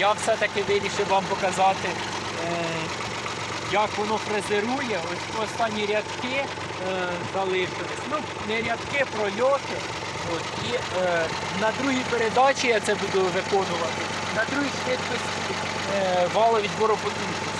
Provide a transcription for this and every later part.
я все-таки вирішив вам показати, е, як воно фрезерує. Ось останні рядки е, залишились. Ну, не рядки, прольоти. От, і е, на другій передачі я це буду виконувати. На другій швидкості е, валовідбору потужності.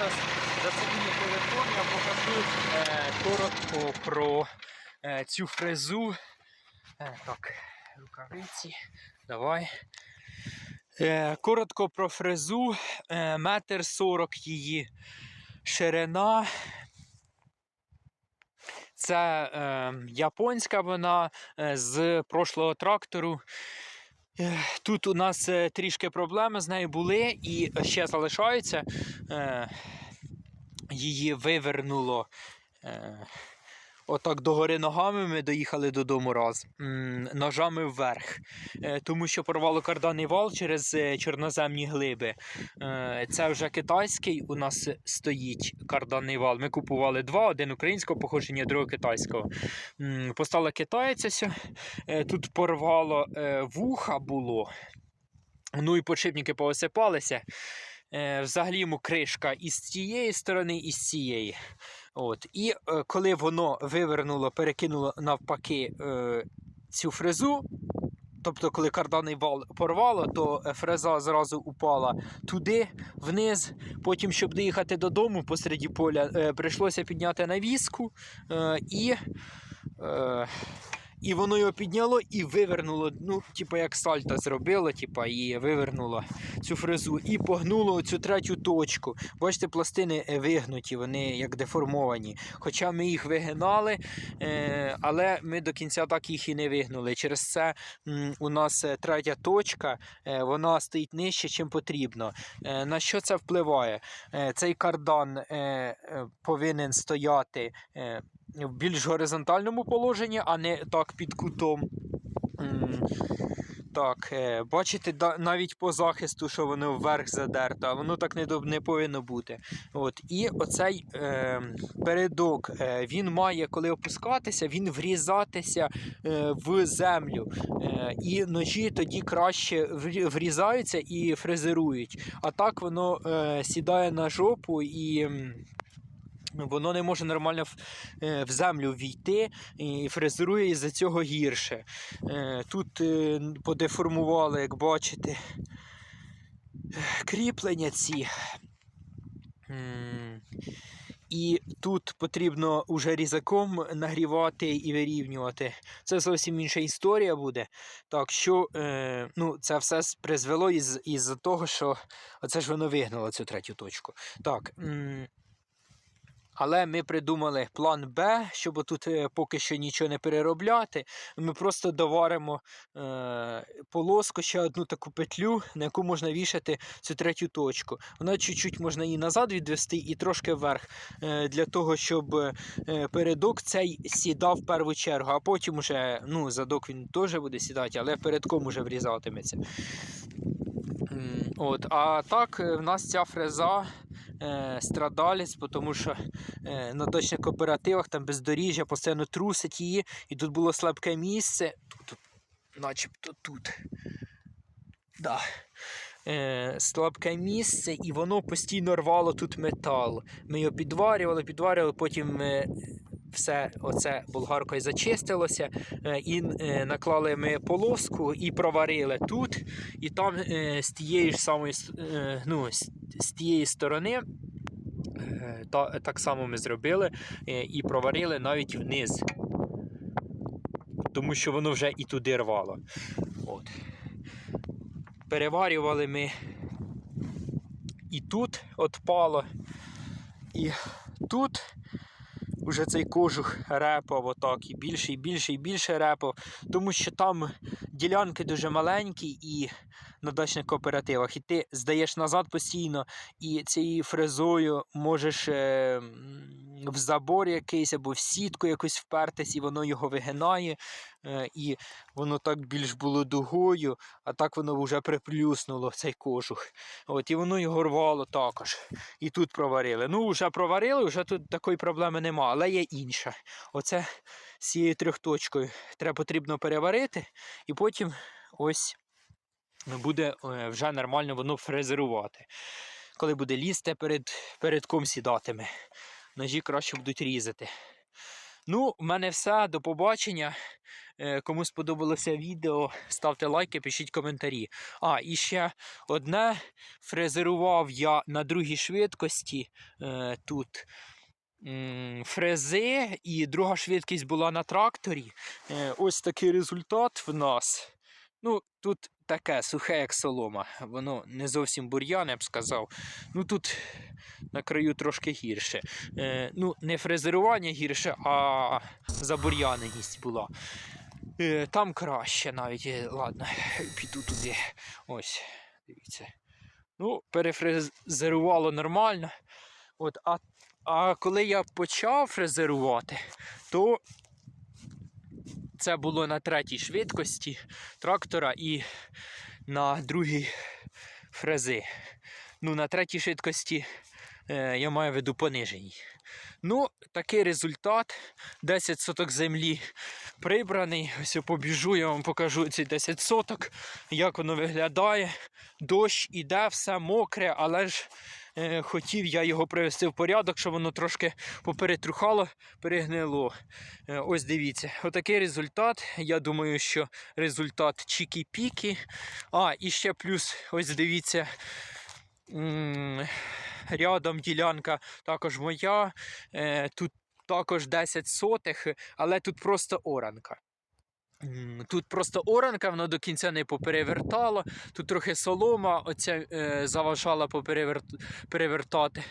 Зараз телефон, я покажу е, коротко про е, цю фрезу. Е, так, рукавиці. Давай. Е, коротко про фрезу. Е, метр сорок її ширина. Це е, японська вона е, з прошлого трактору. Е, Тут у нас е, трішки проблеми з нею були і ще залишаються. Е, Її вивернуло. Отак догори ногами ми доїхали додому раз, ножами вверх, Е, тому що порвало карданний вал через е, чорноземні глиби. Е, Це вже китайський у нас стоїть карданний вал. Ми купували два: один українського походження, другого китайського. Постала китайця. Тут порвало вуха було. Ну і подшипники повисипалися. Е, Взагалі йому кришка із цієї сторони, і з цієї. От. І е, коли воно вивернуло, перекинуло навпаки е, цю фрезу, тобто, коли карданний вал порвало, то е, фреза зразу упала туди, вниз. Потім, щоб доїхати додому посереді поля, е, прийшлося підняти навіску е, і. Е, і воно його підняло і вивернуло, ну, типу, як сальто зробило, типу, і вивернуло цю фрезу, і погнуло цю третю точку. Бачите, пластини е, вигнуті, вони як деформовані. Хоча ми їх вигинали, е, але ми до кінця так їх і не вигнули. Через це у нас е, третя точка, вона стоїть нижче, чим потрібно. На що це впливає? Цей кардан повинен стояти. В більш горизонтальному положенні, а не так під кутом. Так, е, бачите, навіть по захисту, що воно вверх задерто, а воно так не, не повинно бути. От. І оцей е, передок, е, він має, коли опускатися, він врізатися е, в землю. Е, і ножі тоді краще врізаються і фрезерують. А так воно е, сідає на жопу і. Воно не може нормально в, е, в землю війти і фрезерує із-за цього гірше. Е, Тут е, подеформували, як бачите, кріплення ці. І тут потрібно уже різаком нагрівати і вирівнювати. Це зовсім інша історія буде. Так що ну, це все призвело із, із того, що оце ж воно вигнало цю третю точку. Так. Але ми придумали план Б, щоб тут е, поки що нічого не переробляти. Ми просто доваримо е, полоску, ще одну таку петлю, на яку можна вішати цю третю точку. Вона чуть-чуть можна і назад відвести, і трошки вверх, е, для того, щоб е, передок цей сідав в першу чергу, а потім уже, ну, задок він теж буде сідати, але передком уже врізатиметься. От, а так, е, в нас ця фреза страдалець, тому що е, на дачних кооперативах там бездоріжжя постійно трусить її, і тут було слабке місце. Тут, начебто тут. Да. Е, слабке місце, і воно постійно рвало тут метал. Ми його підварювали, підварювали, потім е, все оце болгаркою зачистилося, е, і е, наклали ми полоску і проварили тут. І там е, з тієї ж самої е, ну, з тієї сторони. е, Та, так само ми зробили е, і проварили навіть вниз. Тому що воно вже і туди рвало. От. Переварювали ми і тут отпало, і тут уже цей кожух репав отак, і більше, і більше, і більше репав, тому що там ділянки дуже маленькі і на дачних кооперативах, і ти здаєш назад постійно, і цією фрезою можеш е, в забор якийсь або в сітку якусь впертись, і воно його вигинає, е, і воно так більш було дугою, а так воно вже приплюснуло цей кожух. От, і воно його рвало також. І тут проварили. Ну, вже проварили, вже тут такої проблеми нема, але є інша. Оце з цією трьохточкою треба потрібно переварити, і потім ось буде е, вже нормально воно фрезерувати. Коли буде лізти, перед, передком сідатиме. Ножі краще будуть різати. Ну, в мене все. До побачення. Е, Кому сподобалося відео, ставте лайки, пишіть коментарі. А, і ще одне фрезерував я на другій швидкості е, тут. Фрези, і друга швидкість була на тракторі. Е, Ось такий результат в нас. Ну, тут таке сухе, як солома. Воно не зовсім бур'ян, я б сказав. Ну тут на краю трошки гірше. Е, ну, не фрезерування гірше, а забур'яненість була. Е, там краще навіть. Е, Ладно, піду туди. Ось, дивіться. Ну, перефрезерувало нормально. От, а, а коли я почав фрезерувати, то це було на третій швидкості трактора і на другій фрези. Ну, на третій швидкості е, я маю в виду пониженій. Ну, такий результат. 10 соток землі прибраний. Ось я побіжу, я вам покажу ці 10 соток, як воно виглядає. Дощ іде, все мокре, але ж хотів я його привести в порядок, щоб воно трошки поперетрухало, перегнило. Е, ось дивіться, отакий результат. Я думаю, що результат чікі-пікі. А, і ще плюс, ось дивіться. Рядом ділянка також моя. Е, Тут також 10 сотих, але тут просто оранка. Тут просто оранка, воно до кінця не поперевертало. Тут трохи солома, оця е, заважала поперевертати. перевертати.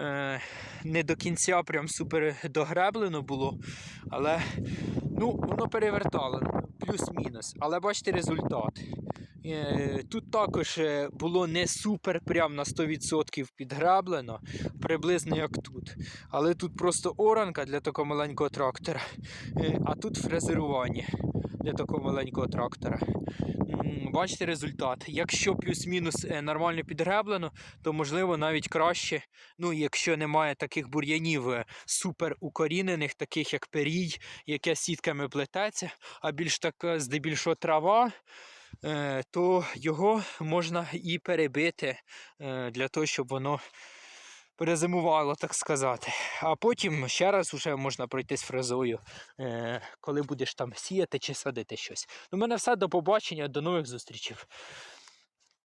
Е, не до кінця прям супер догреблено було. Але ну, воно перевертало, плюс-мінус. Але бачите результат. Е, Тут також е, було не супер прям на 100% підграблено, приблизно як тут. Але тут просто оранка для такого маленького трактора, е, а тут фрезерування для такого маленького трактора. Бачите результат. Якщо плюс-мінус нормально підгреблено, то можливо навіть краще. Ну, якщо немає таких бур'янів супер укорінених, таких як перій, яке сітками плететься, а більш така здебільшого трава, то його можна і перебити е, для того, щоб воно перезимувало, так сказати. А потім ще раз вже можна пройти з фрезою, е, коли будеш там сіяти чи садити щось. У мене все, до побачення, до нових зустрічей.